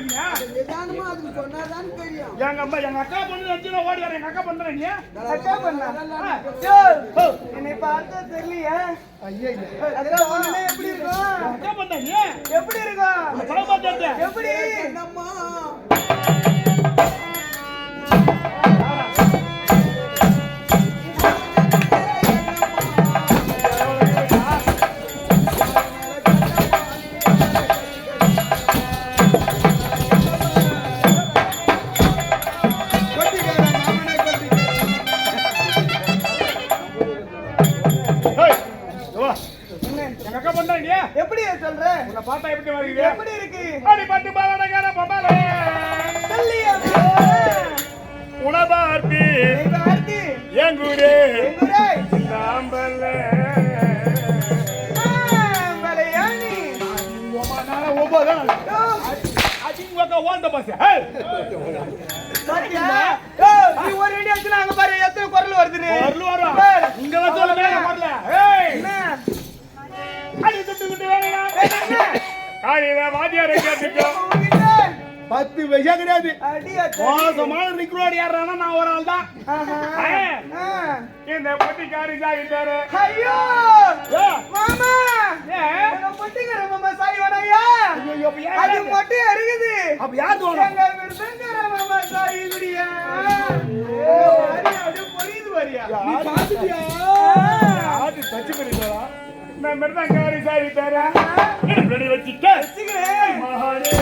அதே நிதானமா சொன்னாதான் தெரியும். எங்க அம்மா எங்க அக்கா பொண்ணு நினைச்சு நான் ஓடி எங்க அக்கா பண்றேன் நீ? அக்கா பண்ணா? என்னை பார்த்தா தெரியலையா? ஐயா எப்படி இருக்கும்? அக்கா பண்ண நீ? எப்படி இருக்கும்? தலை பார்த்து எப்படி என்னம்மா பஸ் நீ ஒரு அடி அடிச்சு அங்க பாரு எத்தனை குரல் வருதுன்னு வரல வரும். இங்க வந்து சொல்ல மேல வரல ஏய். என்ன? அடி துட்டு துட்டு வேலையா? காலையில வாத்தியாரை உன்கிட்ட பத்து பைசா கிடையாது. மோசமான ரிக்ரோட் யாருன்னா நான் ஒரு ஆள் தான். இந்த பொட்டிக்காரி சாகிட்டாரு ஐயோ! மாமா! பொட்டிக்கிற மாமா சாய் வரையா ஐயோ, அப்ப ஏன் அது? மட்டும் இருக்குது அப்ப யார் தோணும்? விருதுங்கிற மாமா சாய் அடி அடி பொரியுது வரியா. நீ பாத்துட்டியா ஆதி தச்சு பண்ணிட்டாரா நான் மட்டும் காரி சாகிட்டாரா ரெடி வச்சுக்க வச்சுக்கிறேன். மகானே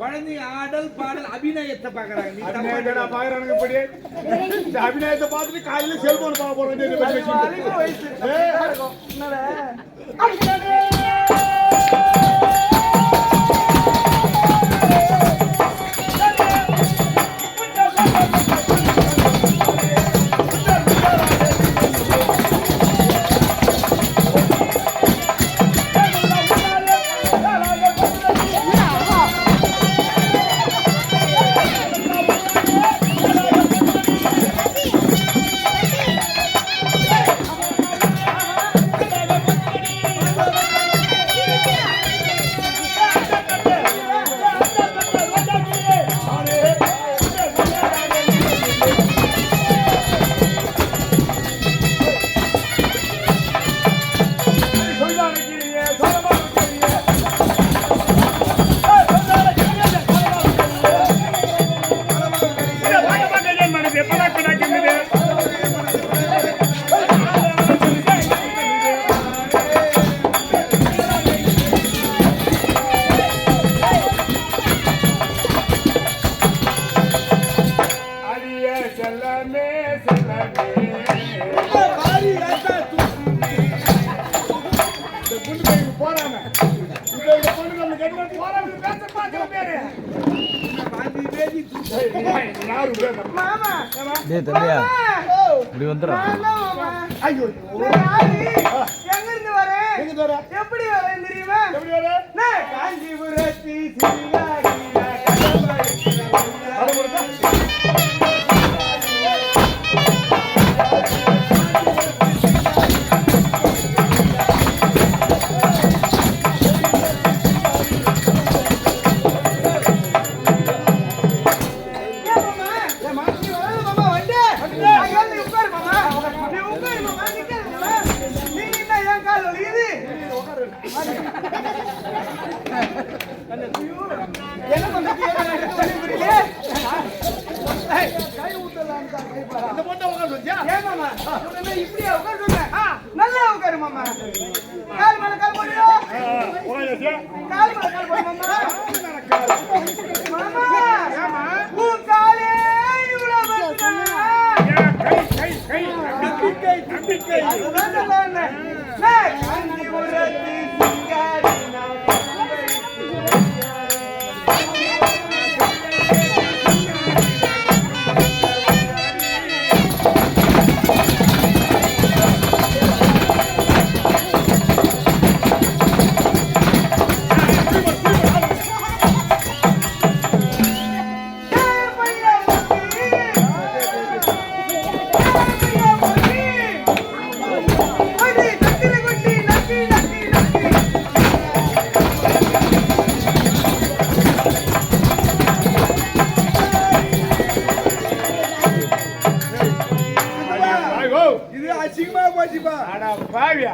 குழந்தைங்க ஆடல் பாடல் அபிநயத்தை பாக்குறாங்க அபிநயத்தை பார்த்துட்டு காலையில செல்போன் பார்க்க போறேன் டேய் தம்பியா. மாமா! இப்படி வந்துடுறா. ஐயோ? எங்க இருந்து வரேன் எப்படி வரேன் தெரியுமா? எப்படி வர? நான் காஞ்சிபுரத்தி சிங்காரி என்ன பண்றது? கை இந்த உடனே இப்படியா நல்லா உட்காரு மாமா. கால் மேல கால் போடுறோம் கால் மேல கால் போடுறோம் மாமா,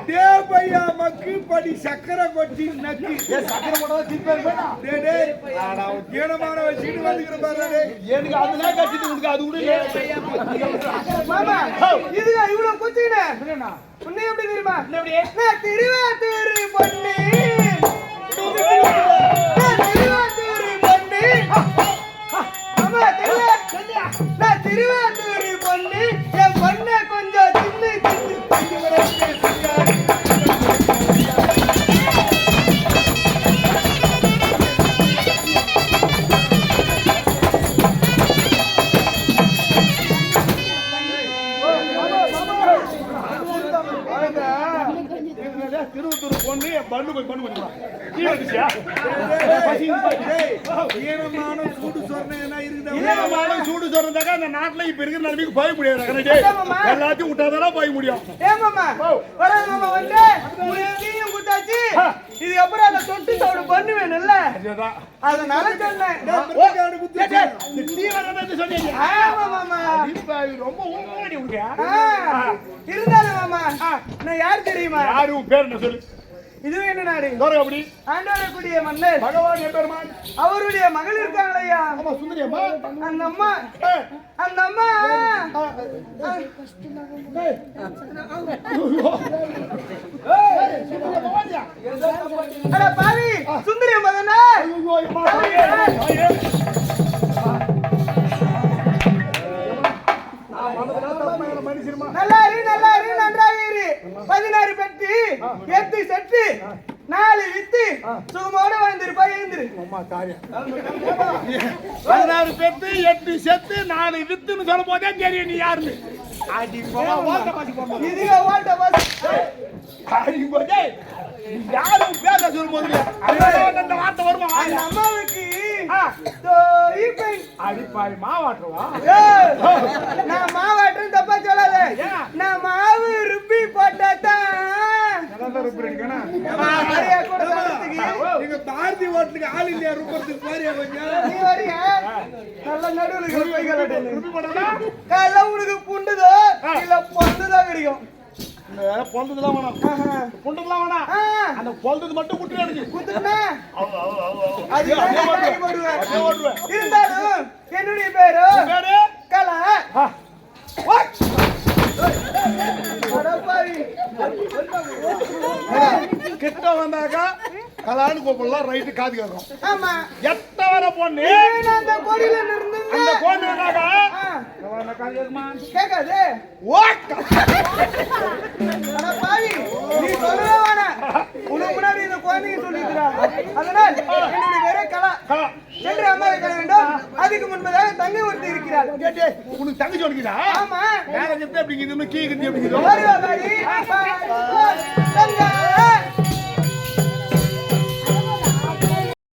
தேவையா மக்கு படி சக்கரை கொட்டி நக்கு சக்கரை போட்டா திருப்பி. ஈனமான வச்சுட்டு வந்துக்கிற பாரு. எனக்கு அதெல்லாம் கட்டிட்டு உனக்கு அது மாமா இதுங்க இவ்வளவு குச்சிக்கின என்னண்ணா? உன்னை எப்படி தெரியுமா? நான் திருவத்தூர் பொண்ணு என் பண்ணு போய் பண்ணு ஈனமான சூடு இருக்குதா? ஈரமான சூடு சொல்றதாக்கா இந்த நாட்டுல இப்ப இருக்கிற நிலைமைக்கு போய் முடியாது. எல்லாத்தையும் விட்டாதான் போய் முடியும் ஏமாமா வராது மாமா வந்து உனக்கு குத்தாச்சு அந்த தொட்டு சவுடு பண்ணு வேணும்ல அதுதான். அதனால சொன்னேன் ரொம்ப உனக்கு. ஆ, இருந்தாலும் மாமா நான் யார் தெரியுமா யாரு பேர் என்ன சொல்லு இது என்ன நாடு தோற அப்படி ஆண்டவரக்கூடிய மன்னர் பகவான் என் பெருமான் அவருடைய மகள் ஆமா சுந்தரியம்மா அந்த அம்மா அந்த அம்மா அட பாவி சுந்தரி அம்மா தானே ஐயோ, அம்மா, தாயே, தாயே. நான் மனதுல தப்பு மேல மன்னிச்சிருமா. நல்லா இரு நல்லா இரு நன்றாக இரு. பதினாறு பெட்டு எட்டு செட்டு நாலு வித்து சுகமோட வாழ்ந்திருப்பா எழுந்திரு. அம்மா, தாயே. பதினாறு பெத்து எட்டு செத்து நாலு வித்துன்னு சொல்லும் போதே தெரியும் நீ யாருன்னு. அடி போடா, ஓட்ட பாசி ஓட்ட அடி. நீ யாரு உன் பேரை சொல்லும் அந்த வார்த்தை வருமா? அந்த அம்மாவுக்கு அடிப்பாய் மாவாட்டுவா? நான் மாவாட்டும் தப்பா சொல்லாத? நான் மாவு ருப்பி போட்டாதான். பாரதி ஹோட்டலுக்கு ஆள் இல்லையா? ரூபத்துக்கு பாரியா கொஞ்சம்? நீ வரியா? நல்ல நடுவுல காலைல உனக்கு புண்டுதோ இல்ல பொண்ணுதோ கிடைக்கும். பொழுதுதான் வேணும். ஆஹா. புண்டுலாம் வேணாம். அந்த பொழுது மட்டும் குட்டி எனக்கு ஓட்டுவேன். இருந்தாலும் என்னுடைய பேரு பேரு? கலா. கிட்ட வந்தாக்கா கலான்னு கூப்பிடலாம் ரைட்டு காது கேட்கும் ஆமா. எத்த வர பொண்ணு அந்த பொண்ணு கேட்காது அடப்பாவி, நீ சொல்லவே வேணாம். உனக்கு முன்னாடி இந்த குழந்தைங்க சொல்லிக்கிறா. அதனால் என்னுடைய கலா. சென்று அம்மாவை வேண்டும். அதுக்கு முன்பதாக தங்கை ஒருத்தி இருக்கிறாள். டேய், டேய், உனக்கு தங்கச்சி உனக்குதா ஆமா. வேற கிட்ட எப்படி இருக்குது கீ கிட்ட எப்படி